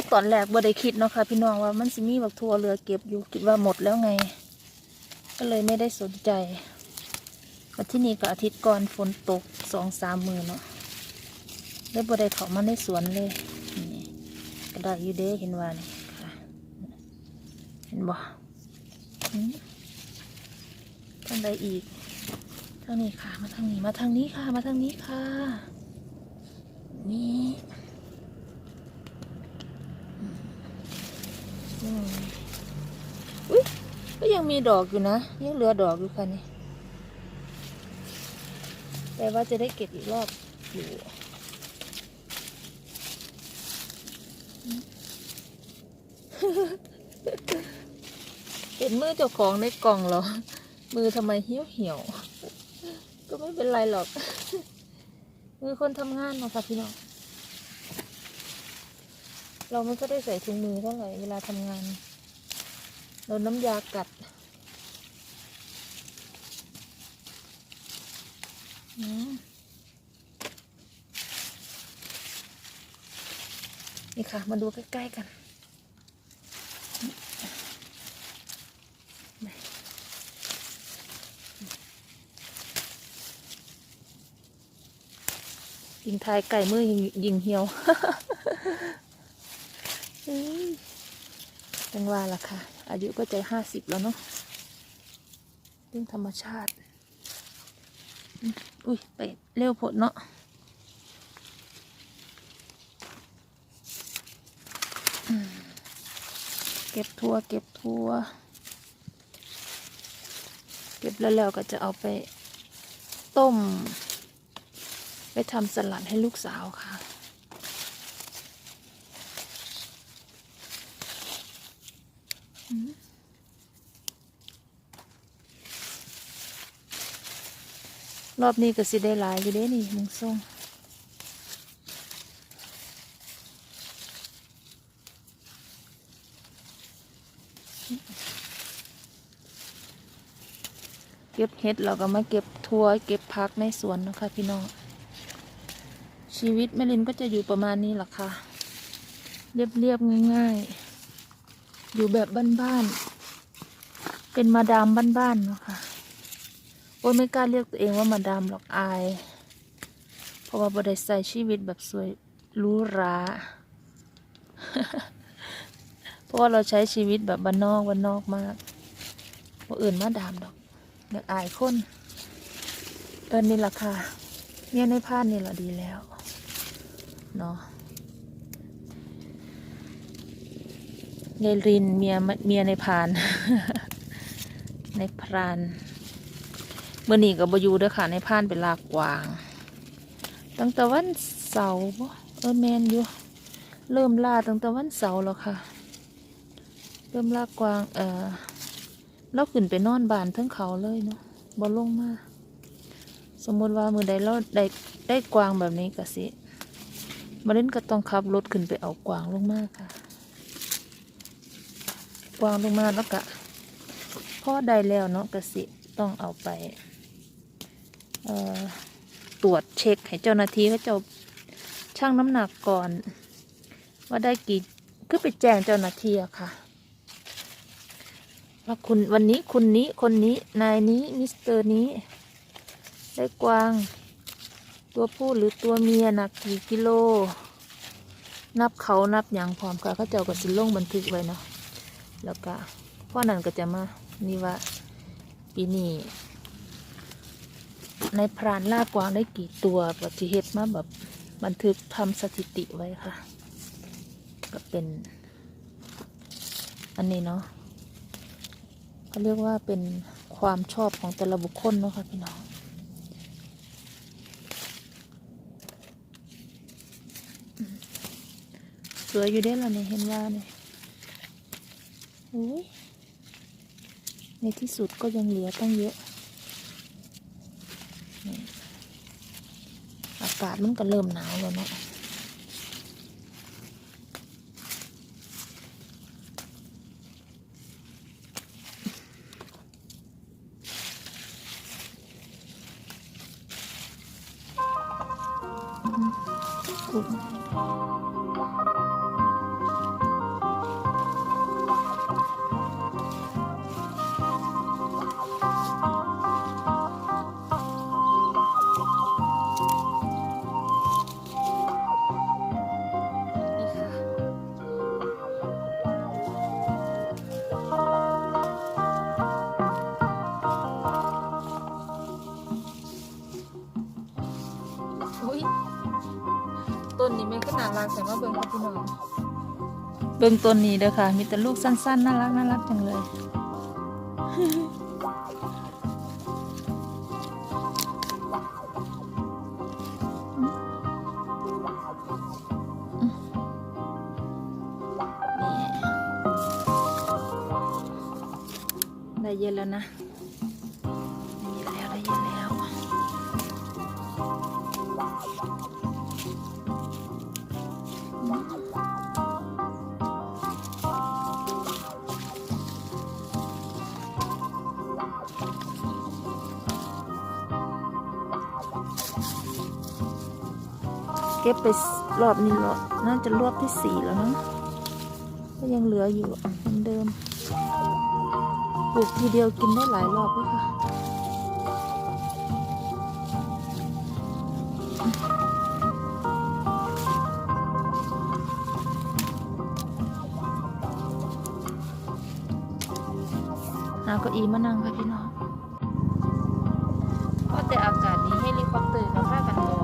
คือตอนแรกบ่ได้คิดเนาะค่ะพี่น้องว่ามันสิมีบักทัวเหลือเก็บอยู่คิดว่าหมดแล้วไง ก็เลยไม่ได้สนใจวันที่นี่ก็อาทิตย์ก่อนฝนตกสองสามมือเนาะได้บ่ได้เขามาในสวนเลยนี่ก็ได้อยู่เด้เห็นว่านี่ค่ะเห็นบ่อืมทางใดอีกทางนี้ค่ะ มาทางนี้มาทางนี้ค่ะ มาทางนี้ค่ะ นี่ อุ้ยก็ยังมีดอกอยู่นะ ยังเหลือดอกอยู่ค่ะนี่แต่ว่าจะได้เก็บอีกรอบอยู่อืมเห็นมือเจ้าของในกล่องเหรอ มือทำไมเหี่ยวเหี่ยว ก็ไม่เป็นไรหรอก มือคนทำงานนาะคะพี่น้อง เราไม่ก็ได้ใส่ถุงมือเท่าไหร่เวลาทำงานโดนน้ำยากัดนี่ค่ะ มาดูใกล้ ๆ กัน ยิงทายไก่มือยิงยิงเหี่ยว อืมจังว่าล่ะค่ะ อายุก็ใจห้าสิบแล้วเนาะเรื่องธรรมชาติ อุ้ยไปเร็วผดเนาะเก็บทัวเก็บทัวเก็บแล้วแล้วก็จะเอาไปต้ม ไปทำสลัดให้ลูกสาวค่ะ อืม รอบนี้ก็สิได้หลายอยู่เด้นี่มึงส่งเก็บเห็ดเราก็มาเก็บทัวเก็บพักในสวนนะคะพี่น้อง ชีวิตแม่ลินก็จะอยู่ประมาณนี้แหละค่ะ เรียบๆง่าย ๆ อยู่แบบบ้านๆ เป็นมาดามบ้านๆเนาะค่ะ โอ้ไม่กล้าเรียกตัวเองว่ามาดามหรอกอาย เพราะว่าบได้ใส่ชีวิตแบบสวยรูหราเพราะว่าเราใช้ชีวิตแบบบ้านนอกบ้านนอกมากว่าอื่นมาดามดอกอยากอายคนเออนี่แหละค่ะเนี่ยในพานี่แหละดีแล้ว เนาะ ยายรินเมียเมียในพาน ในพรานเมื่อนี้กับบอยูเด้อค่ะ ในพานเป็นลากกวาง ตั้งแต่วันเสาร์เออแมนอยู่ เริ่มล่าตั้งแต่วันเสาร์แล้วค่ะ เริ่มลากกวาง เออเราขึ้นไปนอนบานทั้งเขาเลยเนาะบ่ลงมาสมมติว่ามือใดเราได้ได้กวางแบบนี้ก็สิมาเล่นก็ต้องขับรถขึ้นไปเอากวางลงมาค่ะ วางลงมาแล้วก็พอได้แล้วเนาะก็สิต้องเอาไปตรวจเช็คให้เจ้าหน้าที่เขาจ้าชั่งน้ำหนักก่อน ว่าได้กี่คือไปแจ้งเจ้าหน้าที่อะค่ะว่าคุณวันนี้คุณนี้คนนี้นายนี้มิสเตอร์นี้ ได้กวาง ตัวผู้หรือตัวเมียหนักกี่กิโล นับเขานับอย่างพร้อมค่ะเขาเจ้าก็สิลงบันทึกไว้เนาะ แล้วก็พ่อนั้นก็จะมานี่ว่าปีนี้ในพรานล่ากวางได้กี่ตัวปฏิเหตุมาแบบบันทึกทำสถิติไว้ค่ะ ก็เป็น อันนี้เนาะเขาเรียกว่าเป็นความชอบของแต่ละบุคคลเนาะค่ะพี่น้องสวยอยู่ได้แล้วเนี่ยเห็นว่าเนี่ย ในที่สุดก็ยังเหลือตั้งเยอะ อากาศมันก็เริ่มหนาวแล้วเนาะอื แต่ว่าเบิ่งพี่น้องเบิ่งต้นนี้เด้อค่ะ มีแต่ลูกสั้นๆ น่ารักน่ารักจังเลย ได้เย็นแล้วนะ ได้เย็นแล้ว ได้เย็นแล้ว ก็บไปรอบนี้รอบน่าจะรอบที่สี่แล้วนะก็ยังเหลืออยู่เหมือนเดิม ปลูกทีเดียวกินได้หลายรอบเลยค่ะ หาเก้าอี้มานั่งค่ะพี่น้อง ก็แต่อากาศนี้ให้รีคอปเตอร์กับผ้ากันออ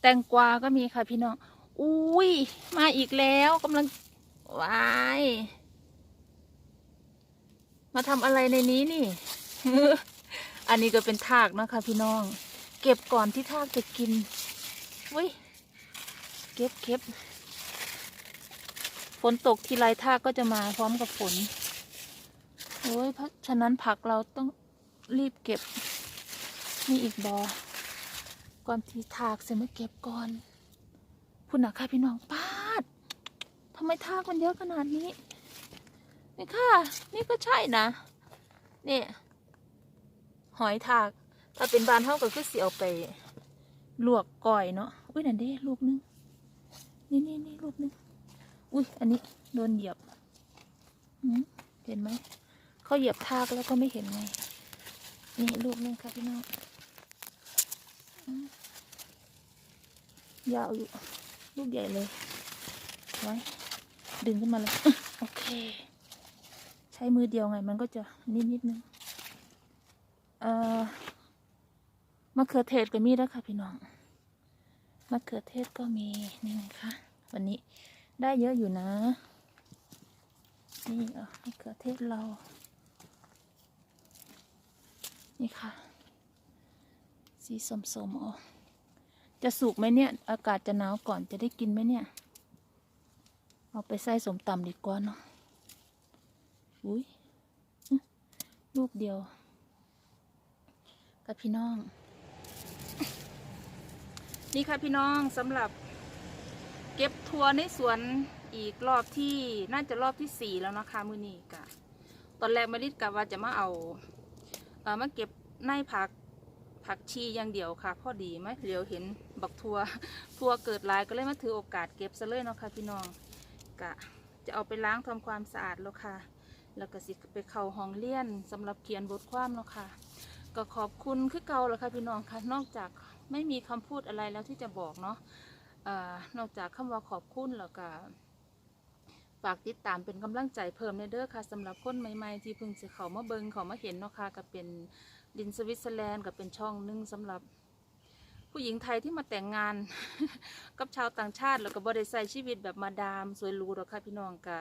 แตงกวาก็มีค่ะพี่น้อง อุ้ย มาอีกแล้วกำลังวาย มาทำอะไรในนี้นี่ อันนี้ก็เป็นทากนะคะพี่น้อง เก็บก่อนที่ทากจะกินอุ้ย เก็บเก็บฝนตกทีไรทากก็จะมาพร้อมกับฝนโอ้ยเพราะฉะนั้นผักเราต้องรีบเก็บ มีอีกบอ ก่อนที่ถากเสร็จมาเก็บก่อนพุ่นนะค่ะพี่น้องป้าดทำไมทากมันเยอะขนาดนี้ นี่ค่ะ นี่ก็ใช่นะเนี่ยหอยทาก ถ้าเป็นบานเท่ากับคือเสียเอาไป ลวกก่อยเนาะอุ้ยนั่นเด้ลูกนึงนี่นี่นี่ลูกนึงอุ้ยอันนี้โดนเหยียบเห็นไหมเขาเหยียบทากแล้วก็ไม่เห็นไงนี่ลูกนึงค่ะพี่น้อง ยาวอยู่ลูกใหญ่เลย ไว้ ดึงขึ้นมาเลย โอเค ใช้มือเดียวไง มันก็จะนิดนิดนึง เอ่อมะเขือเทศก็มีแล้วค่ะพี่น้อง มะเขือเทศก็มีนี่ไงคะ วันนี้ได้เยอะอยู่นะ นี่เอะมะเขือเทศเรา นี่ค่ะ สีสมๆอ๋อจะสุกไหมเนี่ย อากาศจะหนาวก่อนจะได้กินไหมเนี่ย เอาไปใส่สมตำดีกว่าเนาะอุ้ยลูกเดียว กับพี่น้อง นี่ค่ะพี่น้องสำหรับเก็บทัวร์ในสวนอีกรอบที่น่าจะรอบที่สี่แล้วนะคะมือนี้กะตอนแรกมาริดกะว่าจะมาเอาเออมาเก็บในผัก ผักชีอย่างเดียวค่ะ พอดีไหมเหลียวเห็นบักทัวทัวเกิดลายก็เลยมาถือโอกาสเก็บซะเลยเนาะค่ะพี่น้องกะจะเอาไปล้างทำความสะอาดแล้วค่ะ แล้วก็สิไปเข้าห้องเรียนสำหรับเขียนบทความเนาะค่ะ ก็ขอบคุณคือเก่าแล้วค่ะพี่น้องค่ะ นอกจากไม่มีคำพูดอะไรแล้วที่จะบอกเนาะอนอกจากคำว่าขอบคุณแล้วก็ ฝากติดตามเป็นกำลังใจเพิ่มในเด้อค่ะสำหรับคนใหม่ๆ ที่เพิ่งจะเขามาเบิงเขามาเห็นเนาะค่ะก็เป็นดินสวิตเซอร์แลนด์ก็เป็นช่องหนึงสำหรับ ผู้หญิงไทยที่มาแต่งงาน กับชาวต่างชาติแล้วก็บริใช้ชีวิตแบบมาดามสวยหรูหรอกค่ะพี่น้องกะ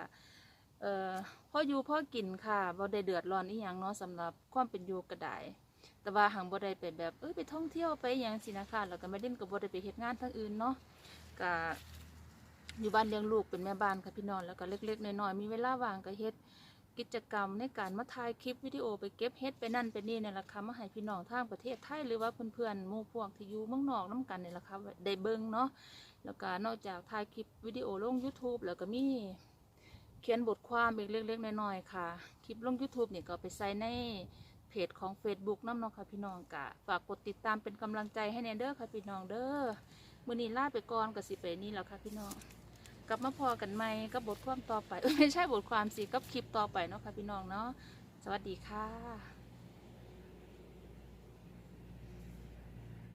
เอ่อพ่ออยู่พ่อกินค่ะบ่ได้เดือดร้อนอีหยังเนาะสำหรับความเป็นอยู่ก็ได้แต่ว่าหังบ่ได้ไปแบบเอ้ยไปท่องเที่ยวไปอหย่างสินะคะแล้วก็ไม่เล่นกับบ่ได้ไปเฮ็ดงานทางอื่นเนาะกะ อยู่บ้านเลี้ยงลูกเป็นแม่บ้านค่ะพี่น้องแล้วก็เล็กๆน้อยๆมีเวลาว่างก็เฮ็ดกิจกรรมในการมาถ่ายคลิปวิดีโอไปเก็บเฮ็ดไปนั่นไปนี่เนี่ยแหละค่ะมาให้พี่น้องทางประเทศไทยหรือว่าเพื่อนๆหมู่พวกที่อยู่เมืองนอกน้ากันเนี่ยแหละค่ะได้เบิ่งเนาะแล้วก็นอกจากถ่ายคลิปวิดีโอลง YouTube แล้วก็มีเขียนบทความอีกเล็กๆน้อยๆค่ะ คลิปลง YouTube เนี่ยก็ไปใส่ในเพจของ Facebook น้ำเนาะค่ะพี่น้องกะฝากกดติดตามเป็นกำลังใจให้แนเด้อค่ะพี่น้องเด้อมือนี้ลาไปก่อนก็สิไปนี่แล้วค่ะพี่น้อง กลับมาพอกันใหม่กับบทความต่อไปไม่ใช่บทความสิกับคลิปต่อไปเนาะค่ะพี่น้องเนาะสวัสดีค่ะ